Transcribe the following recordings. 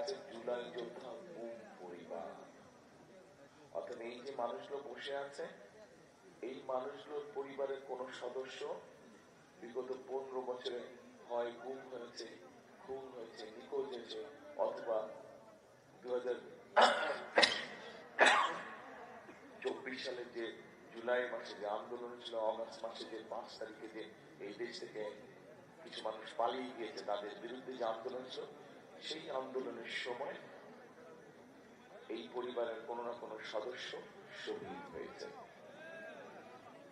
আছে, জুলাই যোদ্ধা গুম পরিবার। অর্থাৎ এই যে মানুষগুলো বসে আছে, এই মানুষগুলোর পরিবারের কোন সদস্য বিগত পনেরো বছরে হয় গুম হয়েছে খুন হয়েছে, নিখোঁজ হয়েছে, অথবা দু চব্বিশ সালে যে জুলাই মাসে যে আন্দোলন ছিল, অগস্ট মাসে যে পাঁচ তারিখে যে এই দেশ থেকে কিছু মানুষ পালিয়ে গিয়েছে, তাদের বিরুদ্ধে যে আন্দোলন ছিল সেই আন্দোলনের সময় এই পরিবারের কোনো না কোনো সদস্য শহীদ হয়েছে।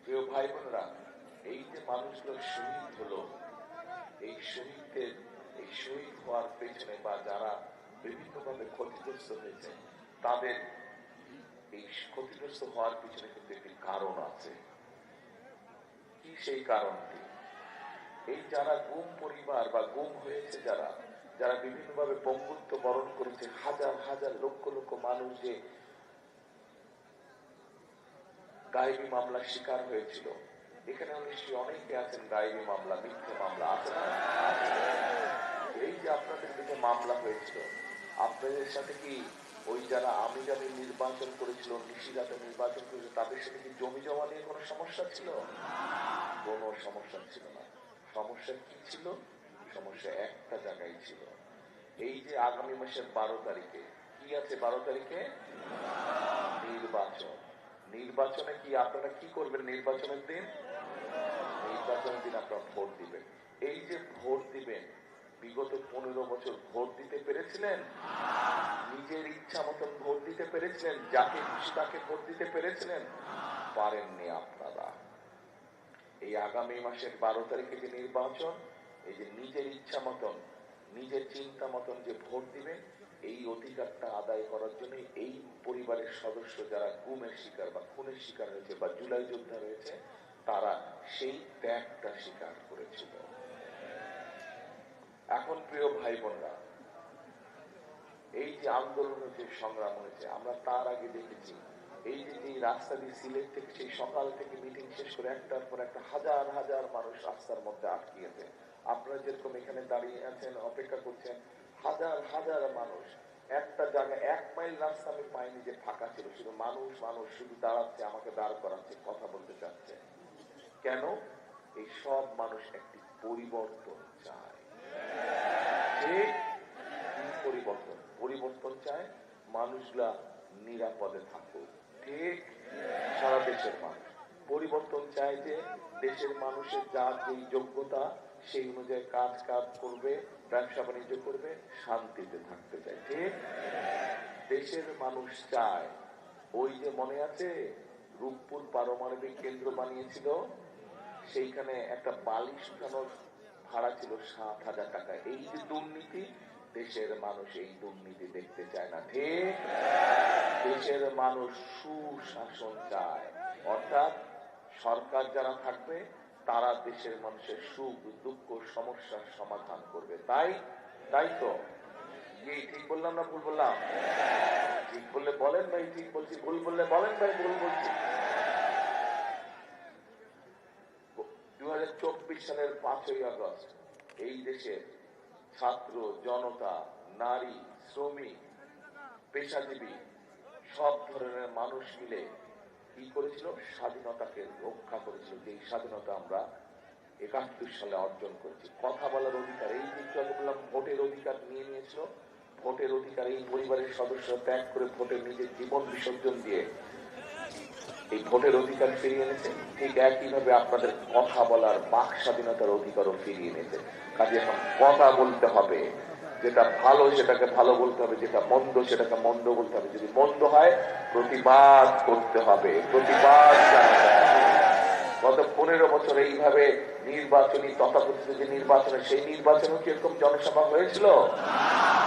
প্রিয় ভাই বোনেরা এই যে মানুষগুলো শহীদ হলো, এই শহীদদের, এই শহীদ হওয়ার পেছনে বা যারা বিভিন্নভাবে ক্ষতিগ্রস্ত হয়েছে, তাদের এই ক্ষতিগ্রস্ত হওয়ার পিছনে কিন্তু একটি কারণ আছে। কি সেই কারণটি? এই যারা গুম পরিবার বা গুম হয়েছে যারা যারা বিভিন্নভাবে পঙ্গুত্ব বরণ করেছে, হাজার হাজার লক্ষ লক্ষ মানুষ যে গায়েবী মামলার শিকার হয়েছিল। এখানে নিশ্চয়ই অনেকে আছেন গায়েবী মামলা, মিথ্যে মামলা, আছে এই যে আপনাদের দিকে মামলা হয়েছিল, আপনাদের সাথে কি ওই যারা আমি যারা নির্বাচন করেছিল, নিশিরাতে নির্বাচন করেছিল, তাদের সাথে কি জমি জমা নিয়ে কোনো সমস্যা ছিল? কোনো সমস্যা ছিল না। সমস্যা কি ছিল? সমস্যা একটা জায়গায় ছিল। এই যে আগামী মাসের বারো তারিখে, কি আছে বারো তারিখে? নির্বাচন। নির্বাচনে কি আপনারা কি করবেন নির্বাচনের দিন? নির্বাচনের দিন আপনারা ভোট দিবেন। এই যে ভোট দিবেন, বিগত পনেরো বছর ভোট দিতে পেরেছিলেন? নিজের ইচ্ছা মতন ভোট দিতে পেরেছিলেন? যাকে খুশি তাকে ভোট দিতে পেরেছিলেন? পারেননি আপনারা। এই আগামী মাসের বারো তারিখে যে নির্বাচন এই যে নিজের ইচ্ছা মতন, নিজের চিন্তা মতন যে ভোট দিবেন এই অধিকারটা আদায় করার জন্য এই পরিবারের সদস্য যারা গুমের শিকার বা খুনের শিকার হয়েছে বা জুলাই যোদ্ধা রয়েছে, তারা সেই ত্যাগটা স্বীকার করেছিল। এখন প্রিয় ভাই বোনরা এই যে আন্দোলন যে সংগ্রাম হয়েছে, আমরা তার আগে দেখেছি, এই যে যে রাস্তা দিয়ে সিলেট থেকে সেই সকাল থেকে মিটিং শেষ করে একটার পর একটা হাজার হাজার মানুষ রাস্তার মধ্যে আটকিয়েছে আপনারা যেরকম এখানে দাঁড়িয়ে আছেন, অপেক্ষা করছেন, হাজার হাজার মানুষ। একটা জায়গায় এক মাইল রাস্তা আমি পাইনি যে ফাঁকা ছিল, শুধু মানুষ মানুষ, শুধু দাঁড়াচ্ছে, আমাকে দাঁড় করাচ্ছে, কথা বলতে চাচ্ছে। কেন? এই সব মানুষ একটি পরিবর্তন চায়। পরিবর্তন? পরিবর্তন চায় মানুষগুলা নিরাপদে থাকুক। ঠিক সারা দেশের মানুষ। পরিবর্তন চায় যে দেশের মানুষের যার যেই যোগ্যতা সেই অনুযায়ী কাজ কাজ করবে, ব্যবসা বাণিজ্য করবে, শান্তিতে থাকতে চায়। ঠিক? দেশের মানুষ চায়, ওই যে মনে আছে, রূপপুর পারমাণবিক কেন্দ্র বানিয়েছিল, সেইখানে একটা বালি শুকানোর ভাড়া ছিল সাত হাজার টাকা। এই যে দুর্নীতি, দেশের মানুষ এই দুর্নীতি দেখতে চায় না। ঠিক? দেশের মানুষ সুশাসন চায়। অর্থাৎ সরকার যারা থাকবে তারা দেশের মানুষের সুখ, দুঃখ, সমস্যার সমাধান করবে। তাই তাই তো? ঠিক বললাম না ভুল বললাম? ঠিক বললে বলেন ভাই, ঠিক বলছি। ভুল বললে বলেন ভাই, ভুল বলছি। সালের পাঁচই আগস্ট, এই দেশের ছাত্র, জনতা, নারী, শ্রমিক, পেশাজীবী, সব ধরনের মানুষ মিলে কি করেছিল? স্বাধীনতাকে রক্ষা করেছিল। যে স্বাধীনতা আমরা একাত্তর সালে অর্জন করেছি। কথা বলার অধিকার, এই যে একটু বললাম, ভোটের অধিকার নিয়ে নিয়েছিল। ভোটের অধিকার, এই পরিবারের সদস্য ত্যাগ করে ভোটের নিজের জীবন বিসর্জন দিয়ে এই ভোটের অধিকার ফিরিয়ে এনেছে। ঠিক একইভাবে আপনাদের কথা বলার বাক স্বাধীনতার অধিকারও ফিরিয়ে এনেছে। কাজে এখন কথা বলতে হবে। যেটা ভালো সেটাকে ভালো বলতে হবে, যেটা মন্দ সেটাকে মন্দ বলতে হবে। যদি মন্দ হয়, প্রতিবাদ করতে হবে, প্রতিবাদ গত পনেরো বছর এইভাবে নির্বাচনী তথাকথিত যে নির্বাচনে সেই নির্বাচনও কি এরকম জনসভা হয়েছিল?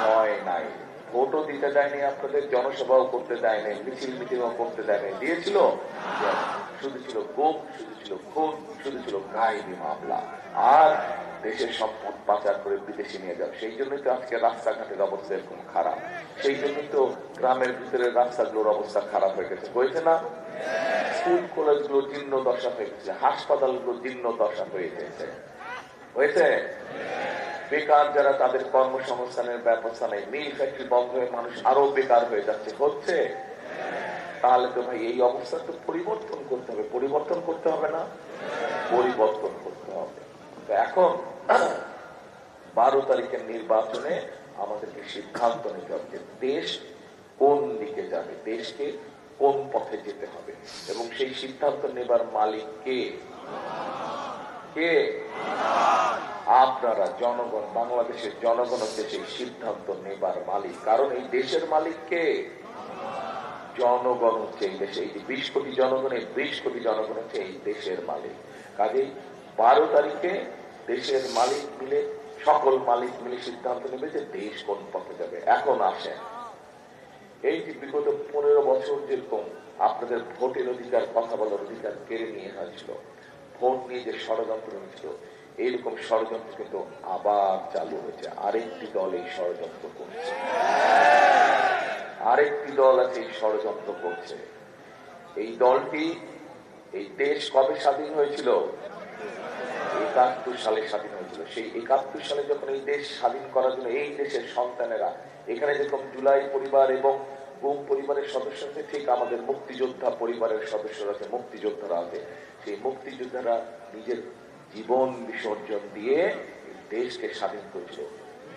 হয় নাই। ভোটও দিতে দেয়নি আপনাদের, জনসভাও করতে দেয়নি, মিছিল মিটিংও করতে দেয়নি। দিয়েছিল? শুধু ছিল গোপ, শুধু ছিল খুন শুধু ছিল গায়েবী মামলা। আর দেশের সম্পদ পাচার করে বিদেশে নিয়ে যাও। সেই জন্যই তো আজকে রাস্তাঘাটের অবস্থা এরকম খারাপ। সেই জন্যই তো গ্রামের ভিতরে রাস্তাগুলোর অবস্থা খারাপ হয়ে গেছে। হয়েছে না? স্কুল, কলেজগুলো জীর্ণ দশা হয়ে গেছে। হাসপাতালগুলো জীর্ণ দশা হয়ে গেছে। হয়েছে? বেকার যারা তাদের কর্মসংস্থানের ব্যবস্থা নেই। মিল ফ্যাক্টরি বন্ধ হয়ে মানুষ আরও বেকার হয়ে যাচ্ছে। হচ্ছে? তাহলে তো ভাই এই অবস্থা তো পরিবর্তন করতে হবে। পরিবর্তন করতে হবে না? পরিবর্তন করতে হবে। তো এখন বারো তারিখের নির্বাচনে আমাদেরকে সিদ্ধান্ত নিতে হবে দেশ কোন দিকে যাবে, দেশকে কোন পথে যেতে হবে। এবং সেই সিদ্ধান্ত নেবার মালিক কে? কে? আপনারা, জনগণ, বাংলাদেশের জনগণ হচ্ছে সেই সিদ্ধান্ত নেবার মালিক। কারণ এই দেশের মালিক কে? জনগণ হচ্ছে এই দেশে। এই বিশ কোটি জনগণ, এই বিশ কোটি জনগণ হচ্ছে এই দেশের মালিক। কাজেই বারো তারিখে দেশের মালিক মিলে, সকল মালিক মিলে সিদ্ধান্ত নেবে যে দেশ কোন পথে যাবে। এখন আসেন। এই যে বিগত পনেরো বছর যেরকম আপনাদের ভোটের অধিকার, কথা বলার অধিকার কেড়ে নিয়ে হয়েছিল ভোট নিয়ে যে ষড়যন্ত্র হয়েছিল এইরকম ষড়যন্ত্র কিন্তু আবার চালু হয়েছে। আরেকটি দল এই ষড়যন্ত্র করছে। আরেকটি দল আছে এই ষড়যন্ত্র করছে। এই দলটি, এই দেশ কবে স্বাধীন হয়েছিল? একাত্তর সালে স্বাধীন হয়েছিল। সেই একাত্তর সালে যখন এই দেশ স্বাধীন করার জন্য এই দেশের সন্তানেরা, এখানে যেরকম জুলাই পরিবার এবং গুম পরিবারের সদস্য আছে, ঠিক আমাদের মুক্তিযোদ্ধা পরিবারের সদস্যরা আছে, মুক্তিযোদ্ধারা আছে। সেই মুক্তিযোদ্ধারা নিজের জীবন বিসর্জন দিয়ে দেশকে স্বাধীন করেছিল।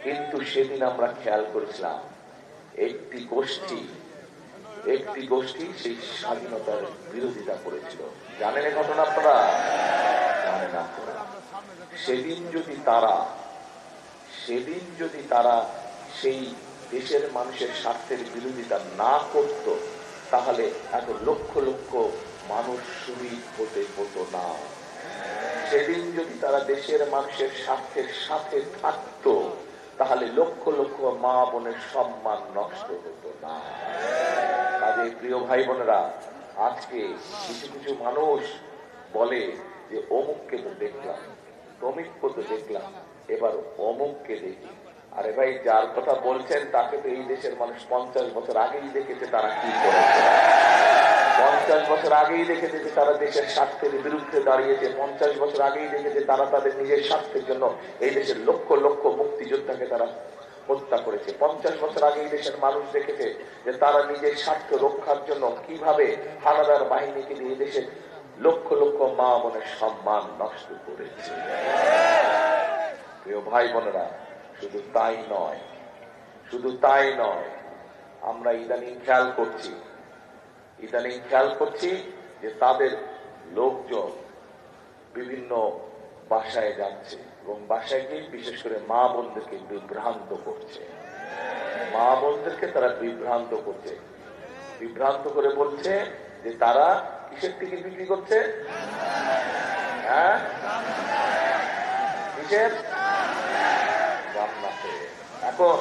কিন্তু সেদিন আমরা খেয়াল করেছিলাম, একটি গোষ্ঠী একটি গোষ্ঠী সেই স্বাধীনতার বিরোধিতা করেছিল। জানেন এই ঘটনা আপনারা? জানেন আপনারা। সেদিন যদি তারা, সেদিন যদি তারা সেই দেশের মানুষের স্বার্থের বিরোধিতা না করত, তাহলে এত লক্ষ লক্ষ মানুষ শহীদ হতে হতো না। সেদিন যদি তারা দেশের মানুষের স্বার্থের সাথে থাকতো, তাহলে লক্ষ লক্ষ মা বোনের সম্মান নষ্ট হতো না। কাজে প্রিয় ভাই বোনেরা, আজকে কিছু কিছু মানুষ বলে যে অমুককে দেখলাম। তমিককে তো দেখলাম। এবার অমুককে দেখি। আরে ভাই, যার কথা বলছেন, তাকে তো এই দেশের মানুষ পঞ্চাশ বছর আগেই দেখেছে তারা কি করেছে। পঞ্চাশ বছর আগেই দেখেছে যে তারা দেশের স্বার্থের বিরুদ্ধে দাঁড়িয়েছে। পঞ্চাশ বছর আগেই দেখেছে তারা তাদের নিজের স্বার্থের জন্য এই দেশের লক্ষ লক্ষ মুক্তিযোদ্ধাকে তারা হত্যা করেছে। পঞ্চাশ বছর আগে এই দেশের মানুষ দেখেছে যে তারা নিজের স্বার্থ রক্ষার জন্য কীভাবে হানাদার বাহিনীকে দিয়ে দেশের লক্ষ লক্ষ মা বোনের সম্মান নষ্ট করেছে। প্রিয় ভাই বোনেরা, শুধু তাই নয়, শুধু তাই নয়, আমরা ইদানিং খেয়াল করছি, ইদানিং খেয়াল করছি যে তাদের লোকজন বিভিন্ন বাসায় যাচ্ছে এবং বাসায় গিয়ে বিশেষ করে মা বোনদেরকে বিভ্রান্ত করছে। মা বোনদেরকে তারা বিভ্রান্ত করছে। বিভ্রান্ত করে বলছে যে তারা কিসের টিকিট বিক্রি করছে? হ্যাঁ? কিসের? এখন,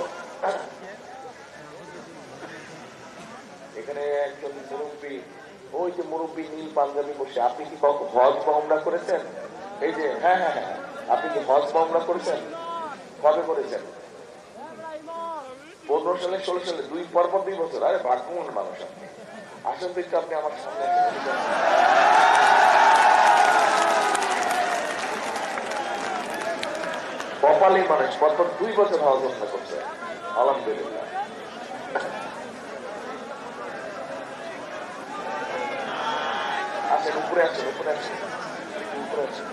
এখানে একজন মুরব্বী, ওই যে মুরব্বী নীল পাঞ্জাবি বসে, আপনি কি হজ বা করেছেন? এই যে হ্যাঁ হ্যাঁ হ্যাঁ আপনি কি হজ বা করেছেন? কবে করেছেন? পনেরো সালে, ষোলো সালে, দুই পর পর দুই বছর। আরে ভাগ্যমন মানুষ আপনি। আসেন তো আপনি আমার সামনে। কপালে মানুষ পরপর দুই বছর হওয়া ঘোষণা করছে। আলহামদুলিল্লাহ। আসেন উপরে আসেন উপরে আসেন উপরে আসেন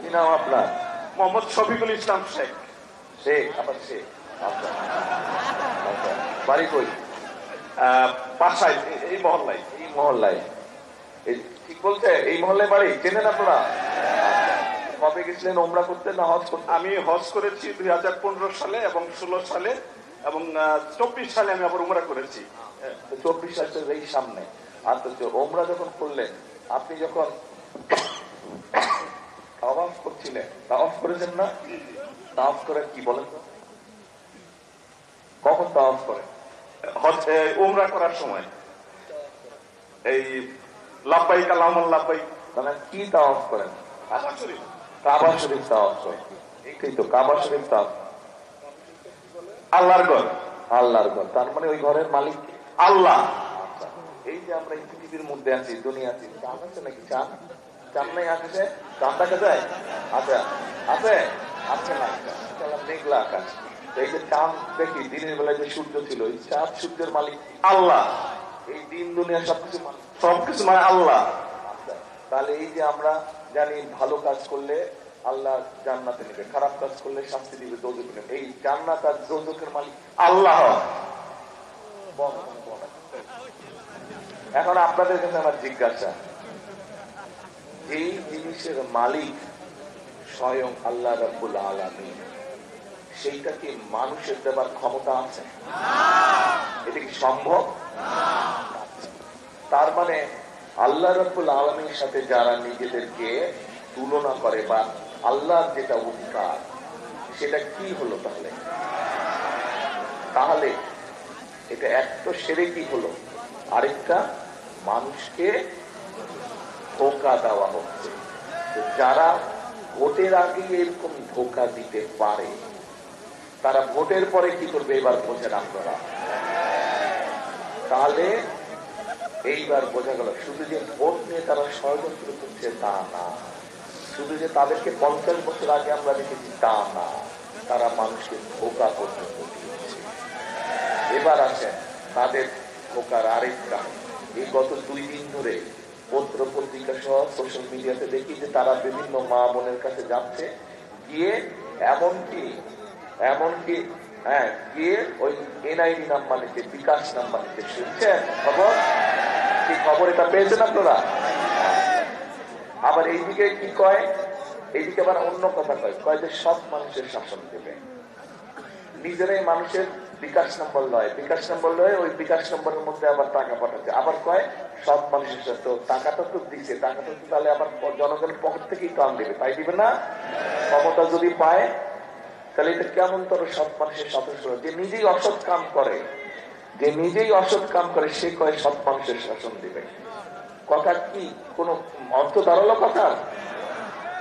কি নাম আপনার? মোহাম্মদ শফিকুল ইসলাম শেখ। শেখ আবার শেখ আচ্ছা। আচ্ছা। বাড়ি কই? বাসায় এই মহল্লায়। এই মহল্লায়। এই ঠিক বলছে এই মহল্লায় বাড়ি? চেনেন আপনারা? আচ্ছা। কবে গেছিলেন? ওমরা করতে না হজ করতে? আমি হজ করেছি দুই হাজার পনেরো সালে এবং ষোলো সালে এবং চব্বিশ সালে আমি আবার উমরা করেছি। চব্বিশ সালের এই সামনে। অথচ ওমরা যখন করলেন আপনি যখন তাওয়াফ করছিলেন তাওয়াফ করেছেন না? তাওয়াফ করে কি বলেন? কখন তাওয়াফ করেন? হচ্ছে উমরা করার সময়। এই কালাম মানে কি তাওয়াফ করেন? কাবা শরীফ। তাওয়াফ করেন। এই তো কাবা শরীফ তাওয়াফ। আল্লাহর ঘর। আল্লাহর ঘর। তার মানে ওই ঘরের মালিক আল্লাহ। আচ্ছা। এই যে আমরা পৃথিবীর মধ্যে আছি দুনিয়া আছি। চাঁদ আছে নাকি? চাঁদ চাঁদ নাই আছে চাঁদ দেখা যায়? আচ্ছা আছে? আছে না মেঘলা আকাশ। এই যে চাঁদ দেখি দিনের বেলায় যে সূর্য ছিল এই চাঁদ সূর্যের মালিক আল্লাহ। এই দিন দুনিয়া সবকিছু মালিক সবকিছু মানে আল্লাহ। আচ্ছা, তাহলে এই যে আমরা জানি ভালো কাজ করলে আল্লাহ জান্নাতে নেবে খারাপ কাজ করলে শাস্তি দিবে দোজকে এই জান্নাত আর দোজকের মালিক আল্লাহ। এখন আপনাদের কাছে আমার জিজ্ঞাসা। এই জিনিসের মালিক স্বয়ং আল্লাহ রাব্বুল আলামিন। সেইটা কি মানুষের দেবার ক্ষমতা আছে? এটা কি সম্ভব? তার মানে আল্লাহ রব্বুল আলমীর সাথে যারা নিজেদেরকে তুলনা করে বা আল্লাহর যেটা অধিকার সেটা কি হলো তাহলে? তাহলে এটা এক তো সেরে কি হলো। আরেকটা মানুষকে ধোকা দেওয়া হচ্ছে। যারা ভোটের আগে এরকম ধোকা দিতে পারে, তারা ভোটের পরে কি করবে? এবার বোঝেন আপনারা। তাহলে এইবার বোঝা গেল, শুধু যে ভোট নিয়ে তারা ষড়যন্ত্র করছে তা না। শুধু যে তাদেরকে পঞ্চাশ বছর আগে আমরা দেখেছি তা না, তারা মানুষকে ধোকা পর্যন্ত দিয়েছে। এবার আসেন তাদের ধোকার আরেকটা। এই গত দুই দিন ধরে পত্র পত্রিকা সহ সোশ্যাল মিডিয়াতে দেখি যে তারা বিভিন্ন মা বোনের কাছে যাচ্ছে, গিয়ে এমনকি এমনকি হ্যাঁ গিয়ে ওই এনআইডি নাম্বার নিতে, বিকাশ নাম্বার নিতে শুনছেন? খবর? কি খবর এটা পেয়েছেন আপনারা? আবার এইদিকে কি কয়? এইদিকে আবার অন্য কথা কয়। কয় যে সব মানুষের শাসন দেবে। নিজেরাই মানুষের বিকাশ নম্বর লয় বিকাশ নম্বর লয় ওই বিকাশ নম্বরের মধ্যে আবার টাকা পাঠাচ্ছে। আবার কয়? সব মানুষের তো টাকাটা তো দিচ্ছে। টাকাটা তো তাহলে আবার জনগণের পকেট থেকেই আন দেবে। তাই দিবে না? ক্ষমতা যদি পায়, তাহলে এটা কেমন তোর সৎ মানুষের সদস্য যে নিজেই অসৎ কাম করে, যে নিজেই অসৎ কাম করে, সে কয় সৎ মানুষের শাসন দিবে। কথা কি? কোন অর্থ দাঁড়াল কথা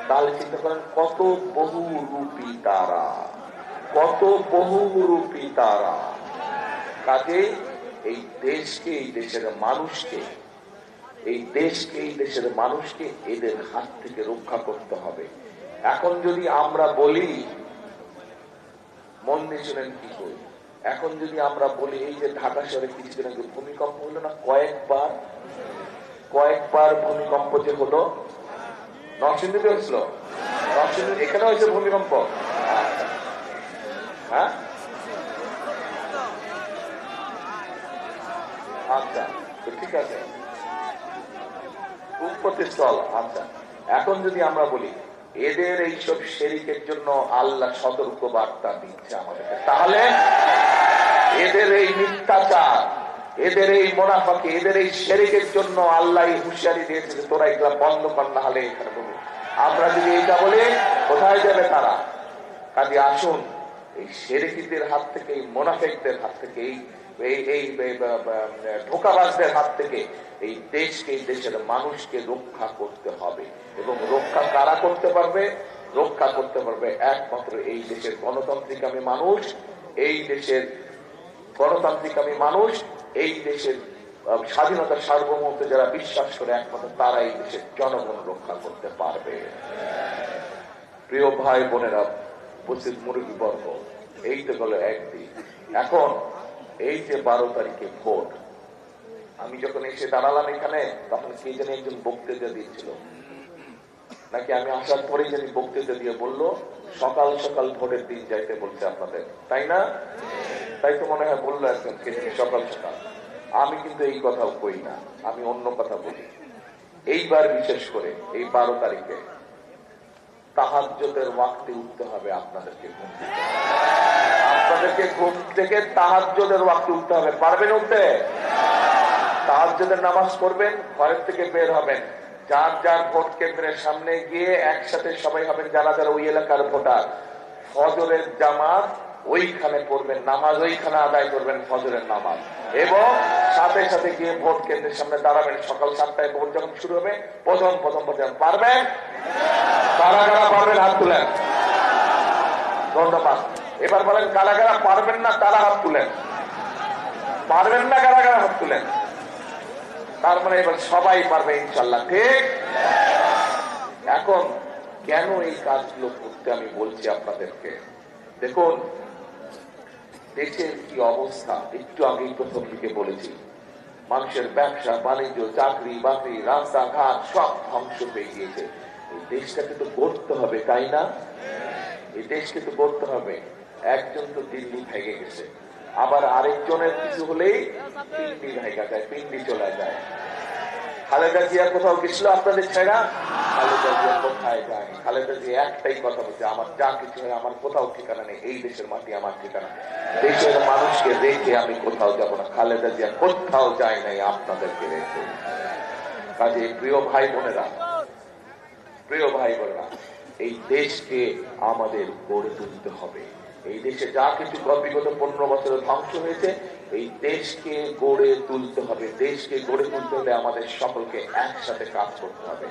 তাহলে চিন্তা করেন কত বহু রূপী তারা। কত বহু রূপী তারা। কাজে এই দেশকে, এই দেশের মানুষকে, এই দেশকে, এই দেশের মানুষকে এদের হাত থেকে রক্ষা করতে হবে। এখন যদি আমরা বলি, মন দিয়ে শুনেন কি করি এখন যদি আমরা বলি, এই যে ঢাকা শহরে কিছুদিন আগে ভূমিকম্প হলো না? কয়েকবার কয়েকবার ভূমিকম্প যে হলো, নরসিংদীতে হয়েছিল। নরসিংদী এখানে হয়েছে ভূমিকম্প? হ্যাঁ? আচ্ছা আচ্ছা। এখন যদি আমরা বলি, এদের এইসব শেরিকের জন্য আল্লাহ সতর্ক বার্তা দিচ্ছে আমাদেরকে, তাহলে এদের এই মিথ্যাচার, এদের এই মোনাফাকে, এদের এই শেরিকের জন্য আল্লাহ হুঁশিয়ারি দিয়েছে তোরা এগুলা বন্ধ কর না হলে এখানে আমরা যদি এটা বলি, কোথায় যাবে তারা? কাজে আসুন। এই শেরেকিদের হাত থেকে এই মোনাফেকদের হাত থেকে এই এই হাত থেকে এই দেশকে দেশের মানুষকে রক্ষা করতে হবে। এবং রক্ষা কারা করতে পারবে? রক্ষা করতে পারবে একমাত্র এই দেশের গণতান্ত্রিক আমি মানুষ এই দেশের গণতান্ত্রিক আমি মানুষ এই দেশের আহ, স্বাধীনতা সার্বভৌমত্ব যারা বিশ্বাস করে একমাত্র তারা এই দেশের জনগণ রক্ষা করতে পারবে। প্রিয় ভাই বোনেরা উপস্থিত মুরব্বী বর্গ এই তো গেল একদিন। এখন এই যে বারো তারিখে ভোট, আমি যখন এসে দাঁড়ালাম এখানে, তখন কে জানি একজন বক্তৃতা দিয়েছিল নাকি আমি আসার পরেই জানি বক্তৃতা দিয়ে বলল, সকাল সকাল ভোটের দিন যাইতে বলছে আপনাদের। তাই না? তাই তো মনে হয় বলল একজন সকাল সকাল। আমি কিন্তু এই কথাও কই না, আমি অন্য কথা বলি। এইবার বিশেষ করে এই বারো তারিখে তাহাজ্যতের ওয়াক্তে উঠতে হবে আপনাদেরকে ঘুম। আপনাদেরকে ঘুম থেকে তাহাজ্যদের ওয়াক্তে উঠতে হবে। পারবেন উঠতে? তাহাজ্যদের নামাজ পড়বেন, ঘরের থেকে বের হবেন। যার যার ভোট কেন্দ্রের সামনে গিয়ে একসাথে সবাই হবেন যারা যারা ওই এলাকার ভোটার। ফজরের জামাত ওইখানে পড়বেন নামাজ, ওইখানে আদায় করবেন ফজরের নামাজ। এবং সাথে সাথে গিয়ে ভোট কেন্দ্রের সামনে দাঁড়াবেন। সকাল সাতটায় ভোট যখন শুরু হবে, প্রথম প্রথম প্রথম পারবেন? কারা কারা পারবেন হাত তুলেন? ধন্যবাদ। এবার বলেন, কারা কারা পারবেন না তারা হাত তুলেন? পারবেন না কারা কারা হাত তুলেন? তার মানে এবার সবাই পারবে ইনশাল্লাহ ঠিক? এখন কেন এই কাজগুলো করতে আমি বলছি আপনাদেরকে? দেখুন দেশের কি অবস্থা? একটু আগেই প্রথম দিকে বলেছি। মানুষের ব্যবসা, বাণিজ্য, চাকরি, বাকরি, রাস্তাঘাট সব ধ্বংস হয়ে গিয়েছে। এই দেশটাকে তো গড়তে হবে, তাই না? এই দেশকে তো গড়তে হবে। একজন তো দিল্লি ভেঙে গেছে। আবার আরেকজনের কিছু হলেই পিন্ডি ভেঙে যায়, পিন্ডি চলে যায়। খালেদা জিয়া কোথাও গেছিল আপনাদের ছেড়া? খালেদা জিয়া কোথায় যায়? খালেদা জিয়া একটাই কথা বলছে, আমার যা কিছু হয়, আমার কোথাও ঠিকানা নেই, এই দেশের মাটি আমার ঠিকানা দেশের মানুষকে রেখে আমি কোথাও যাব না। খালেদা জিয়া কোথাও যায় নাই আপনাদেরকে রেখে। কাজে প্রিয় ভাই বোনেরা, প্রিয় ভাই বোনেরা, এই দেশকে আমাদের গড়ে তুলতে হবে। এই দেশে যা কিছু বিগত পনেরো বছরে ধ্বংস হয়েছে, এই দেশকে গড়ে তুলতে হবে। দেশকে গড়ে তুলতে হলে আমাদের সকলকে একসাথে কাজ করতে হবে।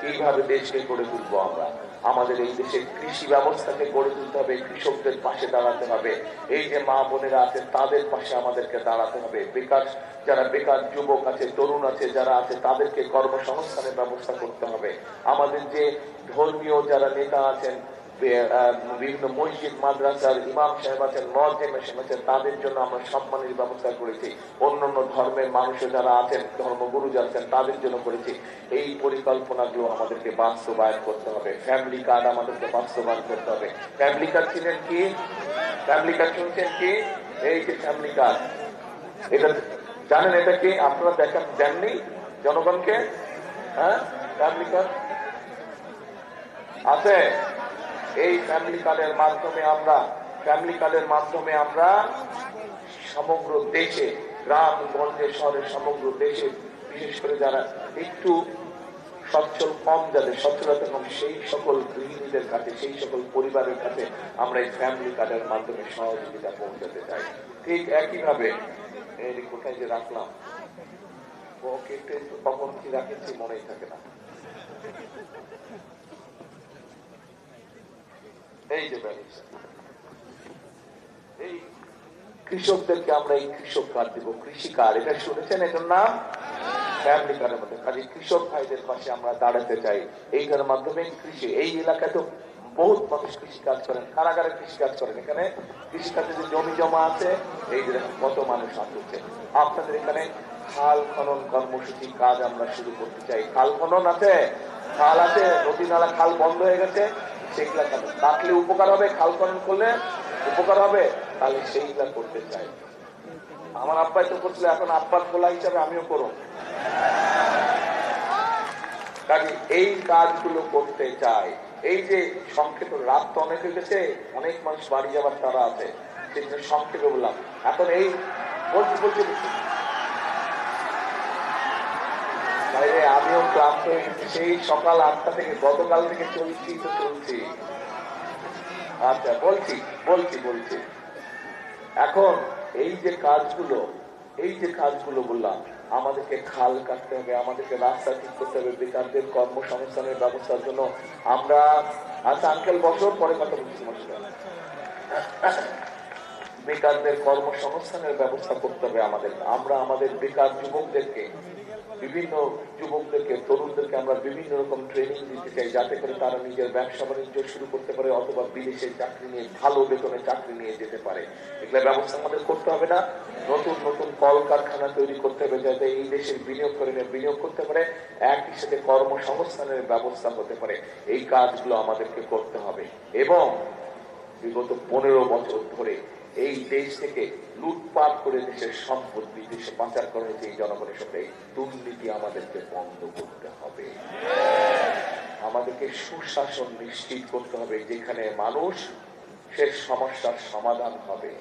কীভাবে দেশকে গড়ে তুলবো আমরা? আমাদের এই দেশের কৃষি ব্যবস্থাকে গড়ে তুলতে হবে, কৃষকদের পাশে দাঁড়াতে হবে। এই যে মা বোনেরা আছে, তাদের পাশে আমাদেরকে দাঁড়াতে হবে। বেকার, যারা বেকার যুবক আছে, তরুণ আছে, যারা আছে, তাদেরকে কর্মসংস্থানের ব্যবস্থা করতে হবে। আমাদের যে ধর্মীয় যারা নেতা আছেন বিভিন্ন মসজিদ, মাদ্রাসার ইমাম সাহেব আছেন সাহেব আছেন তাদের জন্য আমরা সম্মানের ব্যবস্থা করেছি। অন্যান্য ধর্মের মানুষও যারা আছেন, ধর্মগুরু যারা আছেন, তাদের জন্য করেছি। এই পরিকল্পনাগুলো আমাদেরকে বাস্তবায়ন করতে হবে। ফ্যামিলি কার্ড আমাদেরকে বাস্তবায়ন করতে হবে। ফ্যামিলি কার্ড ছিলেন কি? ফ্যামিলি কার্ড শুনছেন কি? এই যে ফ্যামিলি কার্ড। এটা জানেন এটা কি? আপনারা দেখেন, দেননি? জনগণকে? হ্যাঁ? Family card? আছে? এই ফ্যামিলি কার্ডের মাধ্যমে আমরা ফ্যামিলি কার্ডের মাধ্যমে আমরা সমগ্র দেশে, গ্রাম, গঞ্জে শহরে সমগ্র দেশে, বিশেষ করে যারা একটু সচ্ছল, কম যাদের সচ্ছলতা কম সেই সকল গৃহিণীদের কাছে, সেই সকল পরিবারের কাছে আমরা এই ফ্যামিলি কার্ডের মাধ্যমে সহযোগিতা পৌঁছাতে চাই। ঠিক একইভাবে কোথায় যে রাখলাম পকেটে কখন কি রাখেছি মনেই থাকে না। এই যে এই কৃষকদেরকে আমরা এই কৃষক কার্ড দিব। কৃষি কার্ড, এটা শুনেছেন এটার নাম? ফ্যামিলি কার্ডের মধ্যে। কাজে কৃষক ভাইদের পাশে আমরা দাঁড়াতে চাই। এইটার মাধ্যমে কৃষি, এই এলাকায় তো বহুত মানুষ কৃষি কাজ করেন, কারাগারে কৃষি কাজ করেন। এখানে কৃষি কাজে যে জমি জমা আছে, এই যে কত মানুষ আসছে আপনাদের এখানে খাল খনন কর্মসূচি কাজ আমরা শুরু করতে চাই। খাল খনন আছে, খাল আছে, নদী, নালা, খাল বন্ধ হয়ে গেছে। সেগুলা কাটে। উপকার হবে, খাল খনন করলে উপকার হবে, তাহলে সেইগুলা করতে চাই। আমার আব্বাই তো করছিল, এখন আব্বার খোলা হিসাবে আমিও করব। কাজে এই কাজগুলো করতে চাই। এই যে সংক্ষেপে রাত তো অনেক হয়ে গেছে, অনেক মানুষ বাড়ি যাবার তারা আছে সংক্ষেপে বললাম। এখন এই বলছি বলছি। বাইরে আমিও ক্লান্ত হয়ে গেছি। সেই সকাল আটটা থেকে, গতকাল থেকে চলছি তো চলছি আচ্ছা বলছি বলছি বলছি এখন এই যে কাজগুলো, এই যে কাজগুলো বললাম, আমাদেরকে খাল কাটতে হবে, আমাদেরকে রাস্তা ঠিক করতে হবে, বেকারদের কর্মসংস্থানের ব্যবস্থার জন্য আমরা আচ্ছা আঙ্কেল বছর পরে কথা বলছি। বেকারদের কর্মসংস্থানের ব্যবস্থা করতে হবে আমাদের আমরা আমাদের বেকার যুবকদেরকে বিভিন্ন যুবকদেরকে, তরুণদেরকে আমরা বিভিন্ন রকম ট্রেনিং দিতে চাই যাতে করে তারা নিজের ব্যবসা বাণিজ্য শুরু করতে পারে অথবা বিদেশে চাকরি নিয়ে, ভালো বেতনে চাকরি নিয়ে যেতে পারে। এগুলো ব্যবস্থা আমাদের করতে হবে না। নতুন নতুন কলকারখানা তৈরি করতে হবে যাতে এই দেশের বিনিয়োগ করে বিনিয়োগ করতে পারে। একই সাথে কর্মসংস্থানের ব্যবস্থা হতে পারে। এই কাজগুলো আমাদেরকে করতে হবে। এবং বিগত পনেরো বছর ধরে এই দেশ থেকে লুটপাট করে দেশের সম্পদ বিদেশে পাচার করা হয়েছে এই জনগণের সাথে দুর্নীতি আমাদেরকে বন্ধ করতে হবে। আমাদেরকে সুশাসন নিশ্চিত করতে হবে, যেখানে মানুষ সে সমস্যার সমাধান হবে।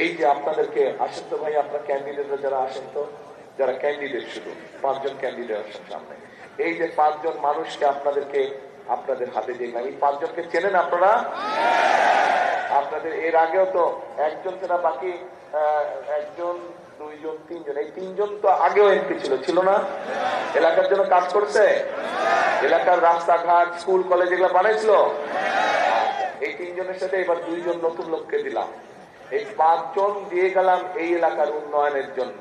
এই যে আপনাদেরকে, আসেন তো ভাই, আপনার ক্যান্ডিডেটরা যারা আসেন তো, যারা ক্যান্ডিডেট শুধু, পাঁচজন ক্যান্ডিডেট আসেন সামনে। এই যে পাঁচজন মানুষকে আপনাদেরকে, আপনাদের হাতে দেখলাম এই পাঁচজনকে চেনেন আপনারা? আপনাদের এর আগেও তো একজন ছাড়া বাকি একজন, দুইজন, তিনজন, এই তিনজন তো আগেও এমপি ছিল ছিল না? এলাকার জন্য কাজ করছে? এলাকার রাস্তাঘাট, স্কুল, কলেজ এগুলো বানাইছিল? এই তিনজনের সাথে এবার দুইজন নতুন লোককে দিলাম। এই পাঁচজন দিয়ে গেলাম এই এলাকার উন্নয়নের জন্য।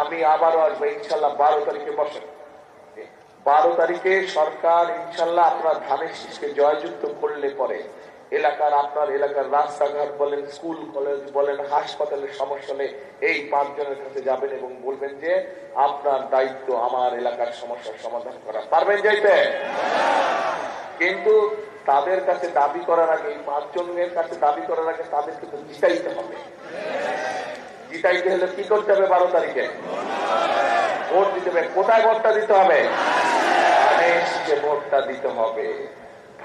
আমি আবারও আসব, ইনশাল্লাহ বারো তারিখে বসে বারো তারিখে সরকার, ইনশাল্লাহ আপনার ধানের শীষকে জয়যুক্ত করলে পরে এলাকার আপনার এলাকার রাস্তাঘাট বলেন, স্কুল, কলেজ বলেন, হাসপাতালের সমস্যা হলে এই পাঁচজনের কাছে যাবেন এবং বলবেন যে, আপনার দায়িত্ব আমার এলাকার সমস্যার সমাধান করা। পারবেন যাইতে? কিন্তু তাদের কাছে দাবি করার আগে, এই পাঁচজনের কাছে দাবি করার আগে তাদের কিন্তু জিতাইতে হবে। জিতাইতে হলে কি করতে হবে বারো তারিখে? ভোট দিতে হবে। কোথায় ভোটটা দিতে হবে? ভোটটা দিতে হবে।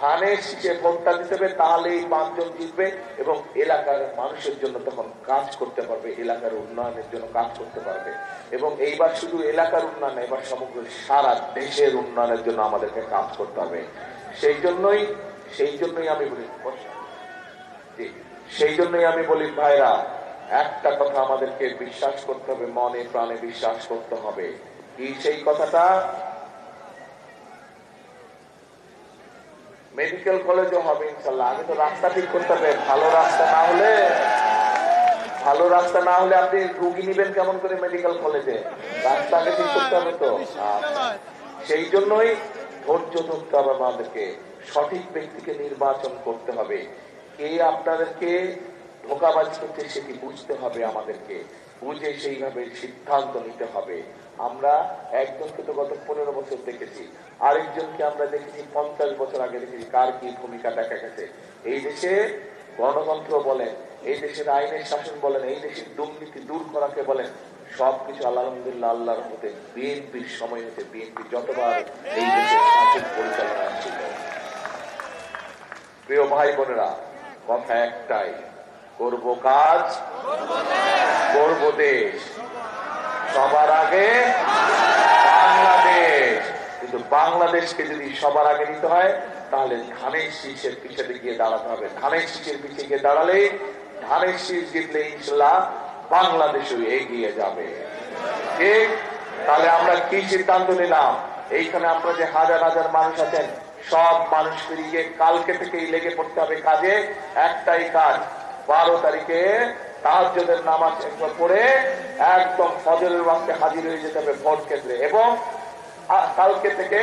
ধানের শীষে ভোটটা দিতে তাহলে এই পাঁচজন জিতবে এবং এলাকার মানুষের জন্য তখন কাজ করতে পারবে, এলাকার উন্নয়নের জন্য কাজ করতে পারবে। এবং এইবার শুধু এলাকার উন্নয়ন এবার সমগ্র সারা দেশের উন্নয়নের জন্য আমাদেরকে কাজ করতে হবে। সেই জন্যই সেই জন্যই আমি বলি সেই জন্যই আমি বলি, ভাইরা, একটা কথা আমাদেরকে বিশ্বাস করতে হবে, মনে প্রাণে বিশ্বাস করতে হবে। কি সেই কথাটা? মেডিকেল কলেজও হবে, ইনশাল্লাহ। আগে তো রাস্তা ঠিক করতে হবে। ভালো রাস্তা না হলে, ভালো রাস্তা না হলে আপনি রুগী নিবেন কেমন করে মেডিকেল কলেজে রাস্তা আগে ঠিক করতে হবে তো। আচ্ছা। সেই জন্যই ধৈর্য ধরতে হবে আমাদেরকে। সঠিক ব্যক্তিকে নির্বাচন করতে হবে। কে আপনাদেরকে ধোকাবাজি করতে সেটি বুঝতে হবে আমাদেরকে? বুঝে সেইভাবে সিদ্ধান্ত নিতে হবে। আমরা একজনকে তো গত পনেরো বছর দেখেছি। আরেকজনকে আমরা দেখেছি পঞ্চাশ বছর আগে দেখেছি। কার কি ভূমিকা দেখা গেছে? এই দেশে গণতন্ত্র বলেন, এই দেশের আইনের শাসন বলেন, এই দেশের দুর্নীতি দূর করাকে বলেন, সবকিছু আলহামদুলিল্লাহ আল্লাহর মধ্যে বিএনপির সময় হতে বিএনপি যতবার এই দেশের শাসন পরিচালনা ছিল প্রিয় ভাই বোনেরা, কথা একটাই করব কাজ? করব দেশ। সবার আগে বাংলাদেশ। কিন্তু বাংলাদেশকে যদি সবার আগে নিতে হয়, তাহলে ধানের শীষের পিছনে গিয়ে দাঁড়াতে হবে। ধানের শীষের পিছিয়ে গিয়ে দাঁড়ালে ধানের শীষ জিতলে ইনশাল্লাহ বাংলাদেশও এগিয়ে যাবে। ঠিক? তাহলে আমরা কি সিদ্ধান্ত নিলাম? এইখানে আপনারা যে হাজার হাজার মানুষ আছেন, সব মানুষকে কালকে থেকেই লেগে পড়তে হবে কাজে। একটাই কাজ বারো তারিখে তাহাজ্জুদের নামাজ একবার পড়ে একদম ফজরের ওয়াক্তে হাজির হয়ে যেতে হবে ভোট কেন্দ্রে। এবং কালকে থেকে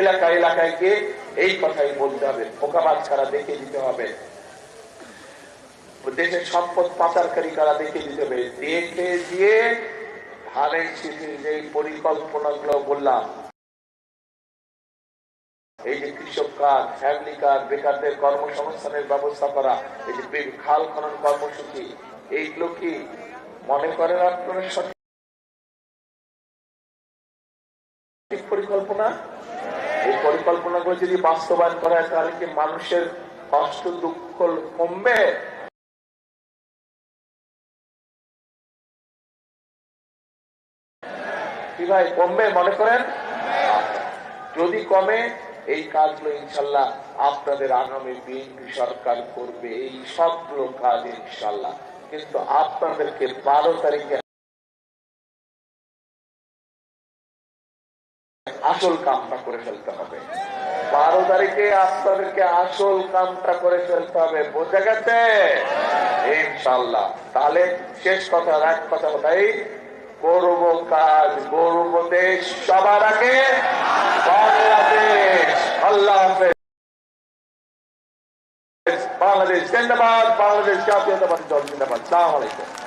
এলাকা এলাকায় গিয়ে এই কথাই বলতে হবে। ফোকাবাজ ছাড়া দেখে দিতে হবে। দেশের সম্পদ পাচারকারী কারা দেখে দিতে হবে। দেখে দিয়ে ধানের যে পরিকল্পনা গুলো বললাম এই যে কৃষক কার্ড ফ্যামিলি কার্ড বেকারদের কর্মসংস্থানের ব্যবস্থা করা, এই যে খাল খনন কর্মসূচি, এইগুলো কি মনে করেন আপনারা সঠিক পরিকল্পনা? এই যদি বাস্তবায়ন করা হয়, তাহলে কি মানুষের কষ্ট, দুঃখ কমবে? কি ভাই, কমবে মনে করেন? যদি কমে এই কাজগুলো ইনশাল্লাহ আপনাদের আগামী বিএনপি সরকার করবে, এই সবগুলো কাজ ইনশাল্লাহ কিন্তু আপনাদেরকে বারো তারিখে আসল কামটা করে ফেলতে হবে। বারো তারিখে আপনাদেরকে আসল কামটা করে ফেলতে হবে, বোঝা গেছে? ইনশাল্লাহ তাহলে শেষ কথা এক কথা কোথায় করব কাজ করব দেশ, সবার আগে বাংলাদেশ, আল্লাহ হাফেজ। বাংলাদেশ জিন্দাবাদ, বাংলাদেশ জাতীয়তাবাদী দল জিন্দাবাদ। সালাম আলাইকুম।